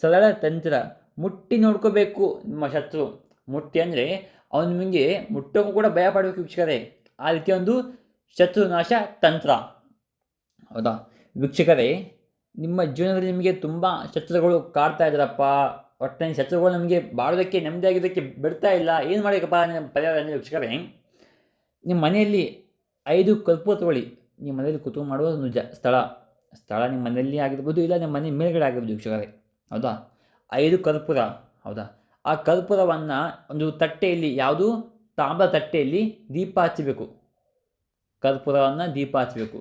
ಸರಳ ತಂತ್ರ. ಮುಟ್ಟಿ ನೋಡ್ಕೋಬೇಕು ನಿಮ್ಮ ಶತ್ರು. ಮುಟ್ಟಿ ಅಂದರೆ ಅವನು ನಿಮಗೆ ಮುಟ್ಟೋಕ್ಕೂ ಕೂಡ ಭಯ ಪಡಬೇಕು ವೀಕ್ಷಕರೇ. ಆ ರೀತಿಯ ಒಂದು ಶತ್ರುನಾಶ ತಂತ್ರ. ಹೌದಾ? ವೀಕ್ಷಕರೇ, ನಿಮ್ಮ ಜೀವನದಲ್ಲಿ ನಿಮಗೆ ತುಂಬ ಶತ್ರುಗಳು ಕಾಡ್ತಾ ಇದ್ದಾರಪ್ಪ. ಒಟ್ಟಿನ ಶತ್ರುಗಳು ನಮಗೆ ಬಾಳೋದಕ್ಕೆ ನೆಮ್ಮದಿಯಾಗಿದ್ದಕ್ಕೆ ಬಿಡ್ತಾ ಇಲ್ಲ. ಏನು ಮಾಡಬೇಕಪ್ಪ ನಿಮ್ಮ ಪರಿಹಾರ ಅಂದರೆ ವೀಕ್ಷಕರೇ, ನಿಮ್ಮ ಮನೆಯಲ್ಲಿ ಐದು ಕಲ್ಪು ತಗೊಳ್ಳಿ ನಿಮ್ಮ ಮನೆಯಲ್ಲಿ ಕುತ್ಕೊಂಡು ಮಾಡುವ ಒಂದು ಜ ಸ್ಥಳ. ಸ್ಥಳ ನಿಮ್ಮ ಮನೆಯಲ್ಲಿ ಆಗಿರ್ಬೋದು ಇಲ್ಲ, ನಿಮ್ಮ ಮನೆ ಮೇಲ್ಗಡೆ ಆಗಿರ್ಬೋದು ವೀಕ್ಷಕರೇ. ಹೌದಾ? ಐದು ಕರ್ಪೂರ, ಹೌದಾ? ಆ ಕರ್ಪೂರವನ್ನು ಒಂದು ತಟ್ಟೆಯಲ್ಲಿ, ಯಾವುದು? ತಾಮ್ರ ತಟ್ಟೆಯಲ್ಲಿ ದೀಪ ಹಚ್ಚಬೇಕು ಕರ್ಪೂರವನ್ನು ದೀಪ ಹಚ್ಚಬೇಕು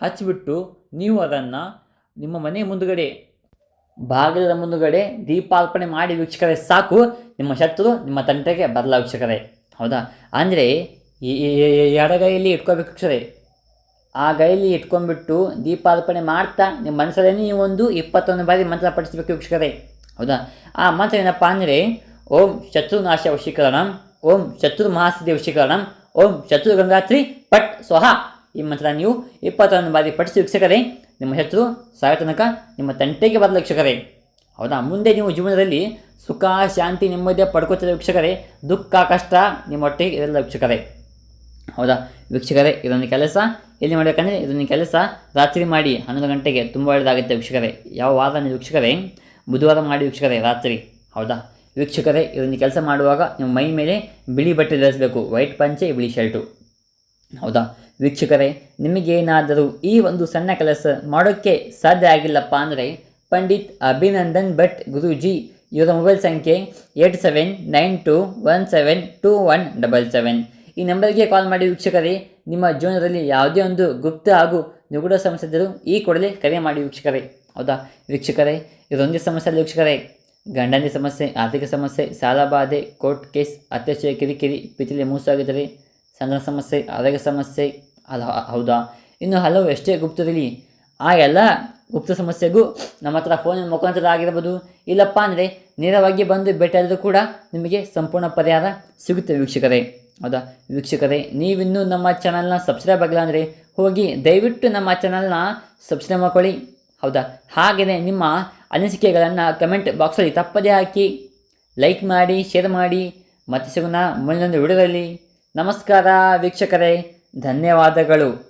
ಹಚ್ಚಿಬಿಟ್ಟು ನೀವು ಅದನ್ನು ನಿಮ್ಮ ಮನೆ ಮುಂದುಗಡೆ, ಬಾಗಿಲದ ಮುಂದುಗಡೆ ದೀಪಾರ್ಪಣೆ ಮಾಡಿ ವೀಕ್ಷಕರೇ, ಸಾಕು. ನಿಮ್ಮ ಶತ್ರು ನಿಮ್ಮ ತಂಟೆಗೆ ಬರಲ್ಲ ವೀಕ್ಷಕರೇ. ಹೌದಾ? ಅಂದರೆ ಎಡಗೈಯಲ್ಲಿ ಇಟ್ಕೋಬೇಕು ವೀಕ್ಷಕರೇ. ಆ ಗೈಲಿ ಇಟ್ಕೊಂಡ್ಬಿಟ್ಟು ದೀಪಾರ್ಪಣೆ ಮಾಡ್ತಾ ನಿಮ್ಮ ಮನಸ್ಸಲ್ಲೇ ನೀವು ಒಂದು ಇಪ್ಪತ್ತೊಂದು ಬಾರಿ ಮಂತ್ರ ಪಠಿಸಬೇಕು ವೀಕ್ಷಕರೇ. ಹೌದಾ? ಆ ಮಂತ್ರ ಏನಪ್ಪ ಅಂದರೆ, ಓಂ ಶತ್ರುನಾಶ ವಶೀಕರಣಂ, ಓಂ ಶತ್ರು ವಶೀಕರಣಂ, ಓಂ ಶತ್ರು ಗಂಗಾತ್ರಿ ಪಟ್ ಸ್ವಹ. ಈ ಮಂತ್ರ ನೀವು ಇಪ್ಪತ್ತೊಂದು ಬಾರಿ ಪಠಿಸಿ ವೀಕ್ಷಕರೇ, ನಿಮ್ಮ ಶತ್ರು ಸಾಯ ನಿಮ್ಮ ತಂಟೆಗೆ ಬರಲು ವೀಕ್ಷಕರೇ. ಹೌದಾ? ಮುಂದೆ ನೀವು ಜೀವನದಲ್ಲಿ ಸುಖ, ಶಾಂತಿ ನೆಮ್ಮದಿ ಪಡ್ಕೋತಿರೋ ವೀಕ್ಷಕರೇ. ದುಃಖ, ಕಷ್ಟ ನಿಮ್ಮ ಹೊಟ್ಟೆಗೆ ಇರಲ್ಲ ವೀಕ್ಷಕರೇ. ಹೌದಾ? ವೀಕ್ಷಕರೇ, ಇದೊಂದು ಕೆಲಸ. ಎಲ್ಲಿ ಮಾಡಬೇಕಂದ್ರೆ ನಿಮ್ಮ ಕೆಲಸ ರಾತ್ರಿ ಮಾಡಿ ಹನ್ನೊಂದು ಗಂಟೆಗೆ ತುಂಬ ಒಳ್ಳೆಯದಾಗುತ್ತೆ ವೀಕ್ಷಕರೇ. ಯಾವ ವಾರ ನೀವು ವೀಕ್ಷಕರೇ, ಬುಧವಾರ ಮಾಡಿ ವೀಕ್ಷಕರೇ ರಾತ್ರಿ. ಹೌದಾ? ವೀಕ್ಷಕರೇ, ಇದನ್ನು ಕೆಲಸ ಮಾಡುವಾಗ ನಿಮ್ಮ ಮೈ ಮೇಲೆ ಬಿಳಿ ಬಟ್ಟೆ ಧರಿಸಬೇಕು, ವೈಟ್ ಪಂಚೆ, ಬಿಳಿ ಶರ್ಟು. ಹೌದಾ? ವೀಕ್ಷಕರೇ ನಿಮಗೇನಾದರೂ ಈ ಒಂದು ಸಣ್ಣ ಕೆಲಸ ಮಾಡೋಕ್ಕೆ ಸಾಧ್ಯ ಆಗಿಲ್ಲಪ್ಪ ಅಂದರೆ ಪಂಡಿತ್ ಅಭಿನಂದನ್ ಭಟ್ ಗುರೂಜಿ, ಇವರ ಮೊಬೈಲ್ ಸಂಖ್ಯೆ eight seven nine two one seven two one double seven. ಈ ನಂಬರ್ಗೆ ಕಾಲ್ ಮಾಡಿ ವೀಕ್ಷಕರೇ ನಿಮ್ಮ ಜೀವನದಲ್ಲಿ ಯಾವುದೇ ಒಂದು ಗುಪ್ತ ಹಾಗೂ ನಿಗೂಢ ಸಮಸ್ಯೆ ಇದ್ದರೂ ಈ ಕೂಡಲೇ ಕರೆ ಮಾಡಿ ವೀಕ್ಷಕರೇ. ಹೌದಾ? ವೀಕ್ಷಕರೇ, ಇದೊಂದೇ ಸಮಸ್ಯೆ ಅಲ್ಲ ವೀಕ್ಷಕರೇ. ಸಮಸ್ಯೆ, ಆರ್ಥಿಕ ಸಮಸ್ಯೆ, ಸಾಲ ಬಾಧೆ, ಕೋರ್ಟ್ ಕೇಸ್, ಅತ್ಯಾಚಾರ, ಕಿರಿಕಿರಿ, ಪಿತಿಲಿ ಮೂಸಾಗಿದ್ದರೆ ಸಂಗ್ರಹ ಸಮಸ್ಯೆ, ಆರೋಗ್ಯ ಸಮಸ್ಯೆ ಅಲ್ಲ ಹೌದಾ? ಇನ್ನು ಹಲವು ಎಷ್ಟೇ ಗುಪ್ತದಲ್ಲಿ ಆ ಎಲ್ಲ ಗುಪ್ತ ಸಮಸ್ಯೆಗೂ ನಮ್ಮ ಹತ್ರ ಫೋನಿನ ಮುಖಾಂತರ ಆಗಿರ್ಬೋದು. ಇಲ್ಲಪ್ಪ ಅಂದರೆ ನೇರವಾಗಿ ಬಂದು ಭೇಟಿಯಾದರೂ ಕೂಡ ನಿಮಗೆ ಸಂಪೂರ್ಣ ಪರಿಹಾರ ಸಿಗುತ್ತೆ ವೀಕ್ಷಕರೇ. ಹೌದಾ? ವೀಕ್ಷಕರೇ, ನೀವಿನ್ನೂ ನಮ್ಮ ಚಾನಲ್ನ ಸಬ್ಸ್ಕ್ರೈಬ್ ಆಗಿಲ್ಲ ಅಂದರೆ ಹೋಗಿ ದಯವಿಟ್ಟು ನಮ್ಮ ಚಾನಲ್ನ ಸಬ್ಸ್ಕ್ರೈಬ್ ಮಾಡ್ಕೊಳ್ಳಿ. ಹೌದಾ? ಹಾಗೆಯೇ ನಿಮ್ಮ ಅನಿಸಿಕೆಗಳನ್ನು ಕಮೆಂಟ್ ಬಾಕ್ಸಲ್ಲಿ ತಪ್ಪದೇ ಹಾಕಿ ಲೈಕ್ ಮಾಡಿ ಶೇರ್ ಮಾಡಿ. ಮತ್ತೆ ಸಿಗೋಣ ಮುಂದಿನೊಂದು ವಿಡಿಯೋದಲ್ಲಿ. ನಮಸ್ಕಾರ ವೀಕ್ಷಕರೇ. ಧನ್ಯವಾದಗಳು.